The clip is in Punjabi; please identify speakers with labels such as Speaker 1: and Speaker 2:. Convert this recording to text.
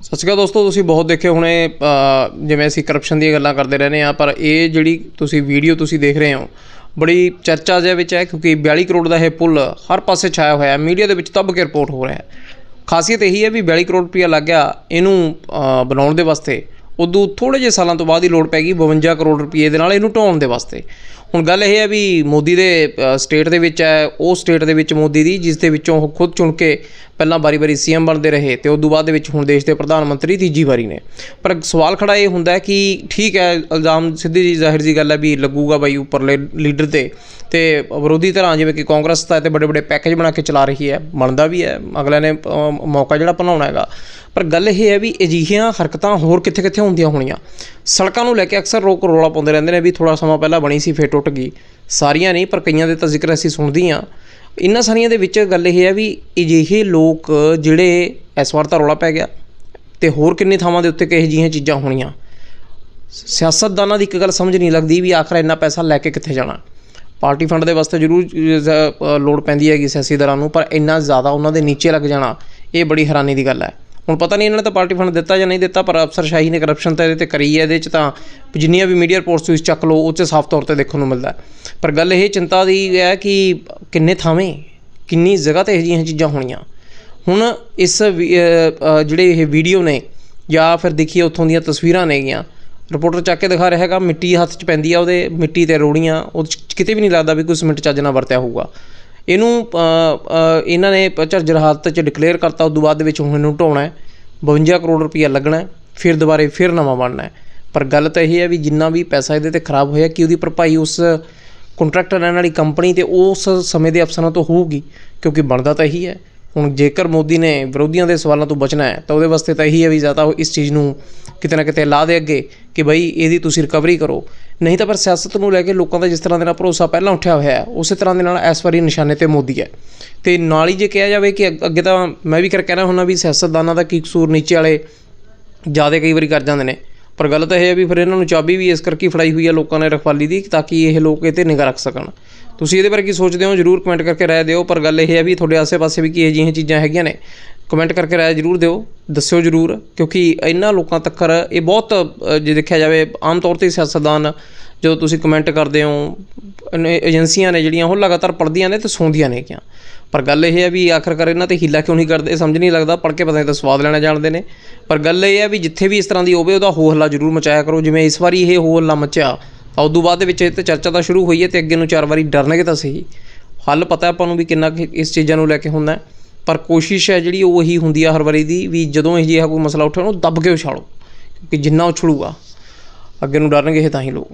Speaker 1: ਸਤਿ ਸ਼੍ਰੀ ਅਕਾਲ ਦੋਸਤੋ, ਤੁਸੀਂ ਬਹੁਤ ਦੇਖੇ ਹੋਣੇ ਜਿਵੇਂ ਅਸੀਂ ਕਰਪਸ਼ਨ ਦੀਆਂ ਗੱਲਾਂ ਕਰਦੇ ਰਹਿੰਦੇ ਆ ਪਰ ਇਹ ਜਿਹੜੀ ਤੁਸੀਂ ਵੀਡੀਓ ਤੁਸੀਂ ਦੇਖ ਰਹੇ ਹੋ, ਬੜੀ ਚਰਚਾ ਦੇ ਵਿੱਚ ਹੈ, ਕਿਉਂਕਿ 42 ਕਰੋੜ ਦਾ ਇਹ ਪੁੱਲ ਹਰ ਪਾਸੇ ਛਾਇਆ ਹੋਇਆ ਹੈ, ਮੀਡੀਆ ਦੇ ਵਿੱਚ ਦੱਬ ਕੇ ਰਿਪੋਰਟ ਹੋ ਰਿਹਾ ਹੈ। ਖਾਸੀਅਤ ਇਹੀ ਹੈ ਵੀ 42 ਕਰੋੜ ਰੁਪਇਆ ਲੱਗ ਗਿਆ ਇਹਨੂੰ ਬਣਾਉਣ ਦੇ ਵਾਸਤੇ। ਉਦੋਂ ਥੋੜੇ ਜਿਹੇ ਸਾਲਾਂ ਤੋਂ ਬਾਅਦ ਹੀ ਲੋੜ ਪੈ ਗਈ 52 ਕਰੋੜ ਰੁਪਏ ਦੇ ਨਾਲ ਇਹਨੂੰ ਢਾਉਣ ਦੇ ਵਾਸਤੇ। ਹੁਣ ਗੱਲ ਇਹ ਹੈ ਵੀ ਮੋਦੀ ਦੇ ਸਟੇਟ ਦੇ ਵਿੱਚ ਹੈ, ਉਹ ਸਟੇਟ ਦੇ ਵਿੱਚ ਮੋਦੀ ਦੀ, ਜਿਸ ਦੇ ਵਿੱਚੋਂ ਉਹ ਖੁਦ ਚੁਣ ਕੇ ਪਹਿਲਾਂ ਵਾਰੀ-ਵਾਰੀ ਸੀਐਮ ਬਣਦੇ ਰਹੇ ਤੇ ਤੋਂ ਬਾਅਦ ਦੇ ਵਿੱਚ ਹੁਣ ਦੇਸ਼ ਦੇ ਪ੍ਰਧਾਨ ਮੰਤਰੀ ਤੀਜੀ ਵਾਰੀ ਨੇ। ਪਰ ਸਵਾਲ ਖੜਾ ਇਹ ਹੁੰਦਾ ਹੈ ਕਿ ਠੀਕ ਹੈ, ਇਲਜ਼ਾਮ ਸਿੱਧੀ ਜੀ ਜ਼ਾਹਿਰ ਜੀ ਗੱਲ ਹੈ ਵੀ ਲੱਗੂਗਾ ਬਾਈ ਉੱਪਰਲੇ ਲੀਡਰ ਤੇ ਤੇ ਵਿਰੋਧੀ ਧਿਰਾਂ ਜਿਵੇਂ ਕਿ ਕਾਂਗਰਸ ਤਾਂ ਤੇ ਬੜੇ ਵੱਡੇ ਪੈਕੇਜ ਬਣਾ ਕੇ ਚਲਾ ਰਹੀ ਹੈ, ਬਣਦਾ ਵੀ ਹੈ। ਅਗਲੇ ਨੇ ਮੌਕਾ ਜਿਹੜਾ ਬਣਾਉਣਾ ਹੈਗਾ। ਪਰ ਗੱਲ ਇਹ ਹੈ ਵੀ ਅਜਿਹੀਆਂ ਹਰਕਤਾਂ ਹੋਰ ਕਿੱਥੇ-ਕਿੱਥੇ ਹੁੰਦੀਆਂ ਹੋਣੀਆਂ? ਸੜਕਾਂ ਨੂੰ ਲੈ ਕੇ ਅਕਸਰ ਲੋਕ ਰੋਲਾ ਪਾਉਂਦੇ ਰਹਿੰਦੇ ਨੇ ਵੀ ਥੋੜਾ ਸਮਾਂ ਪਹਿਲਾਂ ਬਣੀ ਸੀ, ਫੇਰ ਟੁੱਟ ਗਈ। ਸਾਰੀਆਂ ਨਹੀਂ ਪਰ ਕਈਆਂ ਦੇ ਤਾਂ ਜ਼ਿਕਰ ਅਸੀਂ ਸੁਣਦੇ ਹਾਂ ਇਹਨਾਂ ਸਾਰੀਆਂ ਦੇ ਵਿੱਚ ਗੱਲ ਇਹ ਹੈ ਵੀ ਅਜਿਹੇ ਲੋਕ ਜਿਹੜੇ ਇਸ ਵਾਰ ਤਾਂ ਰੋਲਾ ਪੈ ਗਿਆ ਤੇ ਹੋਰ ਕਿੰਨੇ ਥਾਵਾਂ ਦੇ ਉੱਤੇ ਕਿਹੋ ਜਿਹੀਆਂ ਚੀਜ਼ਾਂ ਹੋਣੀਆਂ? ਸਿਆਸਤਦਾਨਾਂ ਦੀ ਇੱਕ ਗੱਲ ਸਮਝ ਨਹੀਂ ਲੱਗਦੀ ਵੀ ਆਖਰ ਇੰਨਾ ਪੈਸਾ ਲੈ ਕੇ ਕਿੱਥੇ ਜਾਣਾ। ਪਾਰਟੀ ਫੰਡ ਦੇ ਵਾਸਤੇ ਜ਼ਰੂਰ ਲੋੜ ਪੈਂਦੀ ਹੈਗੀ ਸਿਆਸੀ ਦਰਾਂ ਨੂੰ, ਪਰ ਇੰਨਾ ਜ਼ਿਆਦਾ ਉਹਨਾਂ ਦੇ ਨੀਚੇ ਲੱਗ ਜਾਣਾ, ਇਹ ਬੜੀ ਹੈਰਾਨੀ ਦੀ ਗੱਲ ਹੈ। ਹੁਣ ਪਤਾ ਨਹੀਂ ਇਹਨਾਂ ਨੇ ਤਾਂ ਪਾਰਟੀ ਫੰਡ ਦਿੱਤਾ ਜਾਂ ਨਹੀਂ ਦਿੱਤਾ, ਪਰ ਅਫਸਰਸ਼ਾਹੀ ਨੇ ਕਰਪਸ਼ਨ ਤਾਂ ਇਹਦੇ ਤੇ ਕਰੀ ਹੈ, ਇਹਦੇ 'ਚ ਤਾਂ ਜਿੰਨੀਆਂ ਵੀ ਮੀਡੀਆ ਰਿਪੋਰਟਸ ਤੁਸੀਂ ਚੱਕ ਲਓ, ਉਹ 'ਚ ਸਾਫ਼ ਤੌਰ ਤੇ ਦੇਖਣ ਨੂੰ ਮਿਲਦਾ ਪਰ ਗੱਲ ਇਹ ਚਿੰਤਾ ਦੀ ਹੈ ਕਿ ਕਿੰਨੇ ਥਾਵੇਂ, ਕਿੰਨੀ ਜਗ੍ਹਾ ਤੇ ਇਹੋ ਜਿਹੀਆਂ ਚੀਜ਼ਾਂ ਹੋਣੀਆਂ। ਹੁਣ ਇਸ ਵੀ- ਜਿਹੜੇ ਇਹ ਵੀਡੀਓ ਨੇ, ਜਾਂ ਫਿਰ ਦੇਖੀਏ ਉੱਥੋਂ ਦੀਆਂ ਤਸਵੀਰਾਂ ਨੇਗੀਆਂ ਰਿਪੋਰਟਰ ਚੱਕ ਕੇ ਦਿਖਾ ਰਿਹਾ ਹੈਗਾ, ਮਿੱਟੀ ਹੱਥ 'ਚ ਪੈਂਦੀ ਆ, ਉਹਦੇ ਮਿੱਟੀ ਤੇ ਰੋੜੀਆਂ ਉਹ 'ਚ ਕਿਤੇ ਵੀ ਨਹੀਂ ਲੱਗਦਾ ਵੀ ਕੋਈ ਸਿਮੈਂਟ ਚੱਜ ਨਾਲ ਵਰਤਿਆ ਹੋਊਗਾ। ਇਹਨੂੰ ਇਹਨਾਂ ਨੇ ਪ- ਝਰਜਰ ਹਾਲਤ 'ਚ ਡਿਕਲੇਅਰ ਕਰਤਾ ਉਸ ਤੋਂ ਬਾਅਦ ਦੇ ਵਿੱਚ ਹੁਣ ਇਹਨੂੰ ਢਾਉਣਾ ਹੈ। 52 ਕਰੋੜ ਰੁਪਈਆ ਲੱਗਣਾ ਫਿਰ ਦੁਬਾਰੇ ਫਿਰ ਨਵਾਂ ਬਣਨਾ ਪਰ ਗੱਲ ਤਾਂ ਇਹ ਹੈ ਵੀ ਜਿੰਨਾ ਵੀ ਪੈਸਾ ਇਹਦੇ ਤੇ ਖਰਾਬ ਹੋਇਆ, ਕਿ ਉਹਦੀ ਭਰਪਾਈ ਉਸ ਕੰਟਰੈਕਟਰ ਰਹਿਣ ਵਾਲੀ ਕੰਪਨੀ ਤੇ ਉਸ ਸਮੇਂ ਦੇ ਅਫਸਰਾਂ ਤੋਂ ਹੋਊਗੀ, ਕਿਉਂਕਿ ਬਣਦਾ ਤਾਂ ਇਹੀ ਹੈ। ਹੁਣ ਜੇਕਰ ਮੋਦੀ ਨੇ ਵਿਰੋਧੀਆਂ ਦੇ ਸਵਾਲਾਂ ਤੋਂ ਬਚਣਾ ਹੈ, ਤਾਂ ਉਹਦੇ ਵਾਸਤੇ ਤਾਂ ਇਹੀ ਹੈ ਵੀ ਜ਼ਿਆਦਾ ਉਹ ਇਸ ਚੀਜ਼ ਨੂੰ ਕਿਤੇ ਨਾ ਕਿਤੇ ਲਾ ਦੇ ਅੱਗੇ ਕਿ ਬਈ ਇਹਦੀ ਤੁਸੀਂ ਰਿਕਵਰੀ ਕਰੋ। ਨਹੀਂ ਤਾਂ ਪਰ ਸਿਆਸਤ ਨੂੰ ਲੈ ਕੇ ਲੋਕਾਂ ਦਾ ਜਿਸ ਤਰ੍ਹਾਂ ਦੇ ਨਾਲ ਭਰੋਸਾ ਪਹਿਲਾਂ ਉੱਠਿਆ ਹੋਇਆ ਹੈ, ਉਸੇ ਤਰ੍ਹਾਂ ਦੇ ਨਾਲ ਇਸ ਵਾਰੀ ਨਿਸ਼ਾਨੇ ਤੇ ਮੋਦੀ ਹੈ। ਤੇ ਨਾਲ ਹੀ ਜੇ ਕਿਹਾ ਜਾਵੇ ਕਿ ਅੱਗੇ ਤਾਂ ਮੈਂ ਵੀ ਕਰ ਕਹਿਣਾ ਹੁੰਦਾ ਵੀ ਸਿਆਸਤਦਾਨਾਂ ਦਾ ਕੀ ਕਸੂਰ ਨੀਚੇ ਵਾਲੇ ਜ਼ਿਆਦਾ ਕਈ ਵਾਰੀ ਕਰ ਜਾਂਦੇ ਨੇ। ਪਰ ਗੱਲ ਤਾਂ ਇਹ ਹੈ ਵੀ ਫਿਰ ਇਹਨਾਂ ਨੂੰ ਚਾਬੀ ਵੀ ਇਸ ਕਰਕੇ ਫੜਾਈ ਹੋਈ ਹੈ ਲੋਕਾਂ ਨੇ ਰਖਵਾਲੀ ਦੀ ਤਾਂ ਕਿ ਇਹ ਲੋਕ ਇਹ ਤੇ ਨਿਗਾਹ ਰੱਖ ਸਕਣ। ਤੁਸੀਂ ਇਹਦੇ ਬਾਰੇ ਕੀ ਸੋਚਦੇ ਹੋ? ਜਰੂਰ ਕਮੈਂਟ ਕਰਕੇ ਰਾਏ ਦਿਓ। ਪਰ ਗੱਲ ਇਹ ਹੈ ਵੀ ਤੁਹਾਡੇ ਆਸੇ-ਪਾਸੇ ਵੀ ਕੀ ਇਹ ਜਿਹੀਆਂ ਚੀਜ਼ਾਂ ਹੈਗੀਆਂ ਨੇ। ਕਮੈਂਟ ਕਰਕੇ ਰਾਏ ਜਰੂਰ ਦਿਓ। ਦੱਸਿਓ ਜਰੂਰ। ਕਿਉਂਕਿ ਇਹਨਾਂ ਲੋਕਾਂ ਤੱਕ ਇਹ ਬਹੁਤ ਜੇ ਦੇਖਿਆ ਜਾਵੇ, ਆਮ ਤੌਰ ਤੇ ਸਿਆਸਤਦਾਨ ਜਦੋਂ ਤੁਸੀਂ ਕਮੈਂਟ ਕਰਦੇ ਹੋ ਏਜੰਸੀਆਂ ਨੇ ਜਿਹੜੀਆਂ, ਉਹ ਲਗਾਤਾਰ ਪੜ੍ਹਦੀਆਂ ਨੇ ਤੇ ਸੌਂਦੀਆਂ ਨੇ ਕਿਆ? ਪਰ ਗੱਲ ਇਹ ਹੈ ਵੀ ਆਖਰਕਾਰ ਇਹਨਾਂ ਤੇ ਹੀਲਾ ਕਿਉਂ ਨਹੀਂ ਕਰਦੇ? ਸਮਝ ਨਹੀਂ ਲੱਗਦਾ। ਪੜ੍ਹ ਕੇ ਪਤਾ ਨਹੀਂ ਤਾਂ ਸਵਾਦ ਲੈਣਾ ਜਾਣਦੇ ਨੇ। ਪਰ ਗੱਲ ਇਹ ਹੈ ਵੀ ਜਿੱਥੇ ਵੀ ਇਸ ਤਰ੍ਹਾਂ ਦੀ ਹੋਵੇ, ਉਹਦਾ ਹੋ ਹੱਲਾ ਜ਼ਰੂਰ ਮਚਾਇਆ ਕਰੋ। ਜਿਵੇਂ ਇਸ ਵਾਰੀ ਇਹ ਹੋ ਹੱਲਾ ਮਚਿਆ ਉਦੋਂ ਬਾਅਦ ਦੇ ਵਿੱਚ ਇਹ ਤੇ ਚਰਚਾ ਤਾਂ ਸ਼ੁਰੂ ਹੋਈ ਹੈ ਤੇ ਅੱਗੇ ਨੂੰ ਚਾਰ ਵਾਰੀ ਡਰਨਗੇ ਤਾਂ ਸਹੀ। ਹੱਲ ਪਤਾ ਆਪਾਂ ਨੂੰ ਵੀ ਕਿੰਨਾ ਕੁ ਇਸ ਚੀਜ਼ਾਂ ਨੂੰ ਲੈ ਕੇ ਹੁੰਦਾ ਪਰ ਕੋਸ਼ਿਸ਼ ਹੈ ਜਿਹੜੀ ਉਹ ਇਹੀ ਹੁੰਦੀ ਆ ਹਰ ਵਾਰੀ ਦੀ ਵੀ ਜਦੋਂ ਇਹ ਜਿਹਾ ਕੋਈ ਮਸਲਾ ਉੱਠੇ ਉਹਨੂੰ ਦੱਬ ਕੇ ਉਛਾਲੋ ਕਿਉਂਕਿ ਜਿੰਨਾ ਉਛਲੂਗਾ, ਅੱਗੇ ਨੂੰ ਡਰਨਗੇ ਇਹ ਤਾਂ ਹੀ ਲੋਕ।